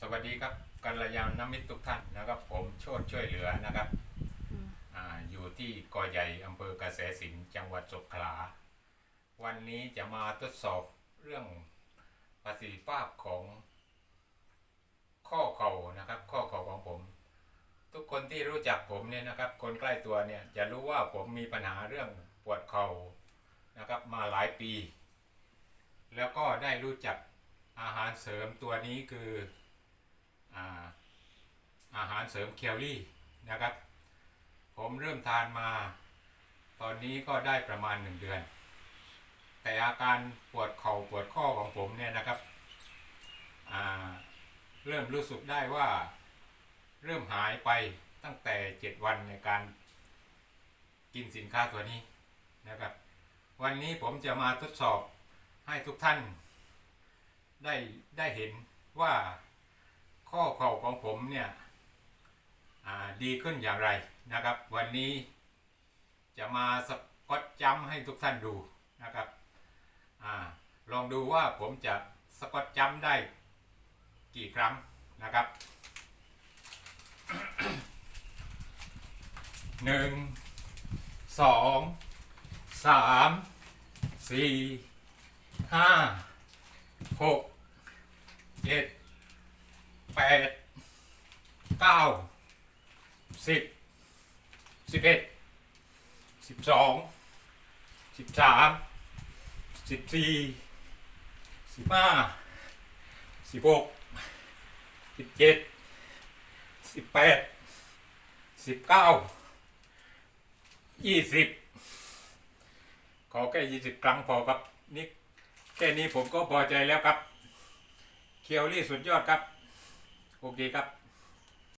สวัสดีครับกัลยาณมิตรทุกท่านนะครับ ผมโชดช่วยเหลือนะครับอาอยู่ที่กอใหญ่อำเภอกเกษตรสินจังหวัดสงขลา วันนี้จะมาทดสอบเรื่องประสิทธิภาพของข้อเข่านะครับ ข้อเข่าของผม ทุกคนที่รู้จักผมเนี่ยนะครับ คนใกล้ตัวเนี่ยจะรู้ว่าผมมีปัญหาเรื่องปวดเข่านะครับ มาหลายปี แล้วก็ได้รู้จักอาหารเสริมตัวนี้คือ อาหารเสริมเคียวรี่นะครับ ผมเริ่มทานมา ตอนนี้ก็ได้ประมาณหนึ่งเดือน แต่อาการปวดเข่าปวดข้อของผมเนี่ยนะครับเริ่มรู้สึกได้ว่าเริ่มหายไปตั้งแต่ 7 วันในการกินสินค้าตัวนี้นะครับ วันนี้ผมจะมาทดสอบให้ทุกท่านได้ได้เห็นว่า ข้อเข่าของผมเนี่ยดีขึ้นอย่างไรนะครับ วันนี้จะมาสกอตจัมป์ให้ทุกท่านดูนะครับอลองดูว่าผมจะสกอตจัมป์ได้กี่ครั้งนะครับหนึ่งสองสามสี่ห้าหกเจ็ด แปดเก้าสิบสิบเอ็ดสิบสองสิบสามสิบสี่สิบห้าสิบหกสิบเจ็ดสิบแปดสิบเก้ายี่สิบขอแค่ยี่สิบครั้งพอครับนี่แค่นี้ผมก็พอใจแล้วครับ เคียวรี่สุดยอดครับ โอเคครับ